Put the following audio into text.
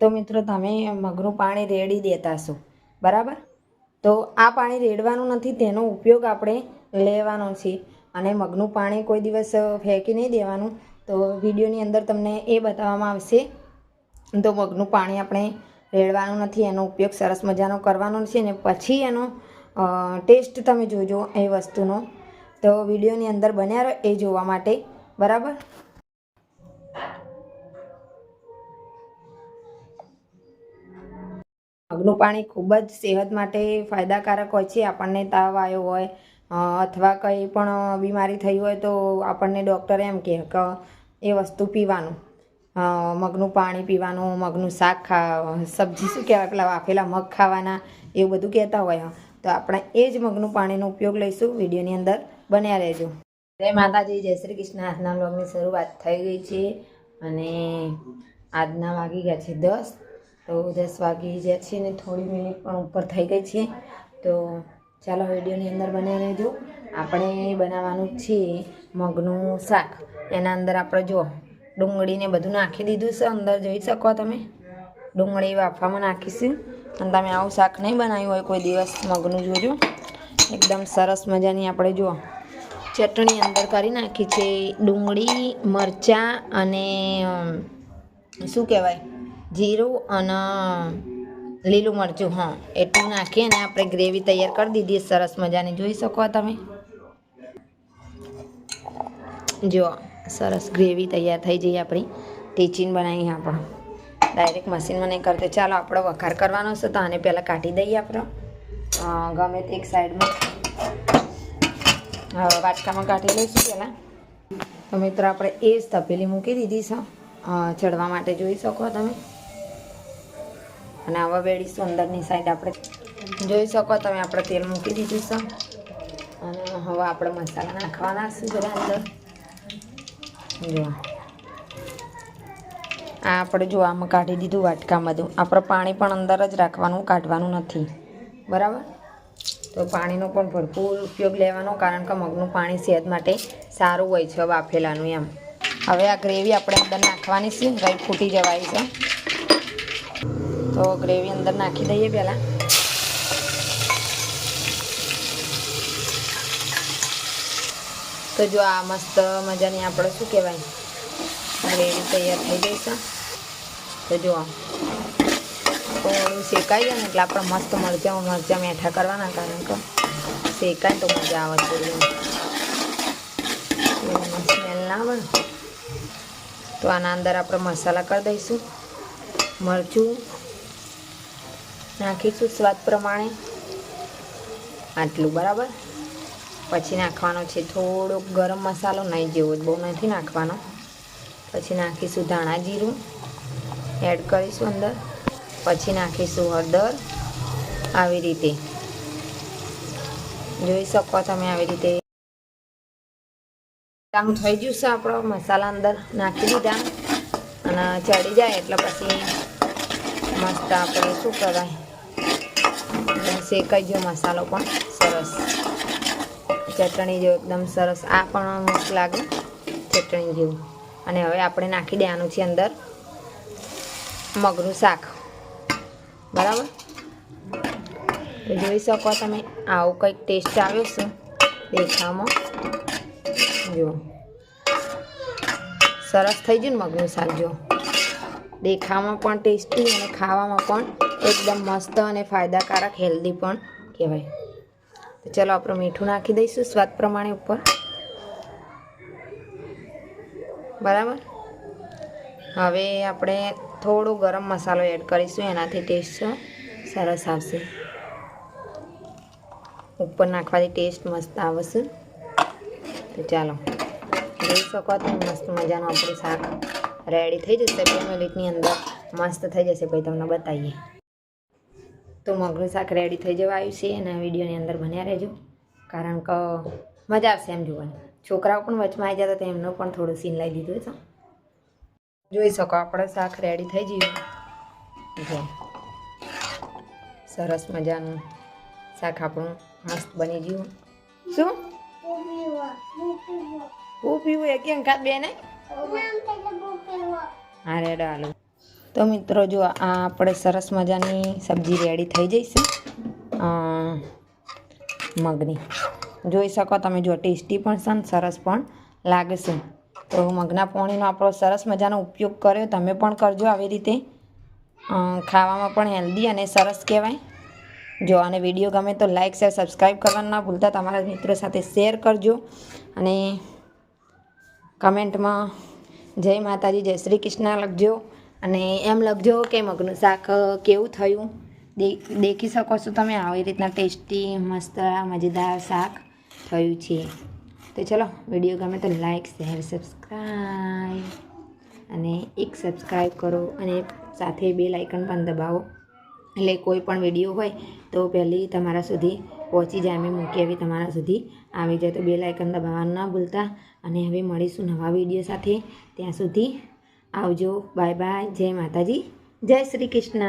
તો મિત્રો તમે મગનું પાણી રેડી દેતા છો બરાબર? તો આ પાણી રેડવાનું નથી, તેનો ઉપયોગ આપણે લેવાનો છે. અને મગનું પાણી કોઈ દિવસ ફેંકી નહીં દેવાનું. તો વિડીયોની અંદર તમને એ બતાવવામાં આવશે. તો મગનું પાણી આપણે રેડવાનું નથી, એનો ઉપયોગ સરસ મજાનો કરવાનો છે. ને પછી એનો ટેસ્ટ તમે જોજો એ વસ્તુનો. તો વિડીયોની અંદર બન્યા રહો, એ જોવા માટે, બરાબર? મગનું પાણી ખૂબ જ સેહત માટે ફાયદાકારક હોય છે. આપણને તાવ આવ્યો હોય અથવા કંઈ પણ બીમારી થઈ હોય તો આપણને ડૉક્ટર એમ કહે કે એ વસ્તુ પીવાનું. મગનું પાણી પીવાનું, મગનું શાક ખા સબ્જી શું કહેવાય, પેલા વાફેલા મગ ખાવાના, એવું બધું કહેતા હોય. તો આપણે એ જ મગનું પાણીનો ઉપયોગ લઈશું. વિડીયોની અંદર બન્યા રહેજો. જય માતાજી, જય શ્રી કૃષ્ણ. આજના બ્લોગની શરૂઆત થઈ ગઈ છે અને આજના વાગી ગયા છે દસ. તો દસ વાગી જ્યાં છે ને થોડી મિનિટ પણ ઉપર થઈ ગઈ છે તો ચાલો વિડીયોની અંદર બનાવી રહેજો. આપણે બનાવવાનું છે મગનું શાક. એના અંદર આપણે જો ડુંગળીને બધું નાખી દીધું છે. અંદર જોઈ શકો તમે. ડુંગળી વાફવામાં નાખીશું. અને તમે આવું શાક નહીં બનાવ્યું હોય કોઈ દિવસ મગનું, જોજો. એકદમ સરસ મજાની આપણે જુઓ. ચટણી અંદર કરી નાખી છે ડુંગળી, મરચાં અને શું કહેવાય? જીરું અને લીલું મરચું, હા. એટલું નાખી અને આપણે ગ્રેવી તૈયાર કરી દીધી. સરસ મજાની. જોઈ શકો તમે? જો, સરસ ગ્રેવી તૈયાર થઈ જઈ આપણી. ટીચિન બનાવી આપણે. ડાયરેક્ટ મશીનમાં નહીં કરते ચાલો, આપણો વઘાર કરવાનો છે તો આને પહેલાં કાઢી દઈએ આપણે. ગમે તે એક સાઈડમાં વાટકામાં કાઢી લઈશું પહેલાં. તો મિત્રો, આપણે એ જ તપેલી મૂકી દીધી છે. ચડવા માટે જોઈ શકો તમે. અને આવા વેડીશું અંદરની સાઈડ આપણે જોઈ શકો, તમે આપણે તેલ મૂકી દીધું છે. અને હવે આપણે મસાલા નાખવાના છે બધા અંદર. જો આ આપણે જો આમાં કાઢી દીધું વાટકામાં આપણે પાણી પણ અંદર જ રાખવાનું, કાઢવાનું નથી. બરાબર? તો પાણીનો પણ ભરપૂર ઉપયોગ લેવાનો, કારણ કે મગનું પાણી સેહત માટે સારું હોય છે બાફેલાનું એમ. હવે આ ગ્રેવી આપણે અંદર નાખવાની છે ગઈ ફૂટી જવાય છે. તો ગ્રેવી અંદર નાખી દઈએ પહેલાં. તો જો આ મસ્ત મજાની આપણે શું કહેવાય? ગ્રેવી તૈયાર થઈ ગઈ છે. તો જો થોડું શેકાઈ જાય ને એટલે આપણે મસ્ત મરચાં મરચાં મેઠા કરવાના કારણ કે શેકાય તો મજા આવે છે સ્મેલ ના આવે. તો આના અંદર આપણે મસાલા કરી દઈશું. મરચું નાખીશું સ્વાદ પ્રમાણે. આટલું બરાબર? પછી નાખવાનો છે થોડોક ગરમ મસાલો નહીં જેવો જ બહુ નથી નાખવાનો. પછી નાખીશું ધાણા જીરું, એડ કરીશું અંદર. પછી નાખીશું હળદર. આવી રીતે. જોઈ શકો તમે આવી રીતે. કામ થઈ ગયું છે આપણો મસાલા અંદર. નાખી દીધા. અને ચડી જાય એટલે પછી મસ્ત આપણે શું એકદમ શેકાઈ ગયો મસાલો પણ. સરસ. ચટણી જેવું એકદમ સરસ. આ પણ મસ્ત લાગે ચટણી જેવું. અને હવે આપણે નાખી દેવાનું છે અંદર મગનું શાક. બરાબર? જોઈ શકો તમે, આવું કંઈક ટેસ્ટ આવ્યો છે દેખાવામાં જુઓ સરસ થઈ ગયું ને મગનું શાક જો. દેખાવામાં પણ ટેસ્ટી અને ખાવામાં પણ એકદમ મસ્ત અને ફાયદાકારક હેલ્ધી પણ કહેવાય. તો ચલો આપણે મીઠું નાખી દઈશું સ્વાદ પ્રમાણે ઉપર. બરાબર? હવે આપણે થોડો ગરમ મસાલો એડ કરીશું, એનાથી ટેસ્ટ સરસ આવશે. ઉપર નાખવાથી ટેસ્ટ મસ્ત આવશે. તો ચાલો, જોઈ શકો તો મસ્ત મજાનું આપણું શાક રેડી થઈ જશે. બે મિનિટની અંદર મસ્ત થઈ જશે પછી તમને બતાવીએ. તો મગનું શાક રેડી થઈ જવા આવ્યું છે અને વિડીયોની અંદર બન્યા રહેજો. કારણ કે મજા આવશે એમ જોવાની. છોકરાઓ પણ વચમાં આવી જતા તો એમનો પણ થોડું સીન લઈ દીધું છે. જોઈ શકો આપણે શાક રેડી થઈ ગયું. જો. સરસ મજાનું શાક આપણું મસ્ત બની ગયું. શું? ઊભી પીવું. એ કેમ ખાત બેને? હા રેડો હાલો. તો મિત્રો જો આ આપણે સરસ મજાની સબ્જી રેડી થઈ જઈશે મગની. જોઈ શકો તમે જો ટેસ્ટી પણ છે સરસ પણ લાગશે તો મગના પોણીનો આપણો સરસ મજાનો ઉપયોગ કર્યો. તમે પણ કરજો આવી રીતે. ખાવામાં પણ હેલ્ધી અને સરસ કહેવાય. જો અને વીડિયો ગમે તો લાઇક શેર સબસ્ક્રાઈબ કરવાનું ના ભૂલતા. તમારા મિત્રો સાથે શેર કરજો. અને કમેન્ટમાં જય માતાજી, જય શ્રી કૃષ્ણ લખજો. અને એમ લખજો કે મગનું શાક કેવું થયું? દેખી શકો છો તમે આવી રીતના ટેસ્ટી, મસ્ત મજેદાર શાક થયું છે. તો ચલો, વીડિયો ગમે તો લાઈક, શેર, સબસ્ક્રાઈબ. અને એક સબસ્ક્રાઈબ કરો અને સાથે બે લાઇકન પણ દબાવો. એટલે કોઈ પણ વીડિયો હોય તો પહેલી તમારા સુધી પહોંચી જાય, અમે મૂકી આવી તમારા સુધી. આવી જાય તો બે લાઇકન દબાવવાનું ના ભૂલતા. અને હવે મળીશું નવા વીડિયો સાથે. ત્યાં સુધી આવજો. Bye bye. જય માતાજી. જય શ્રી કૃષ્ણ.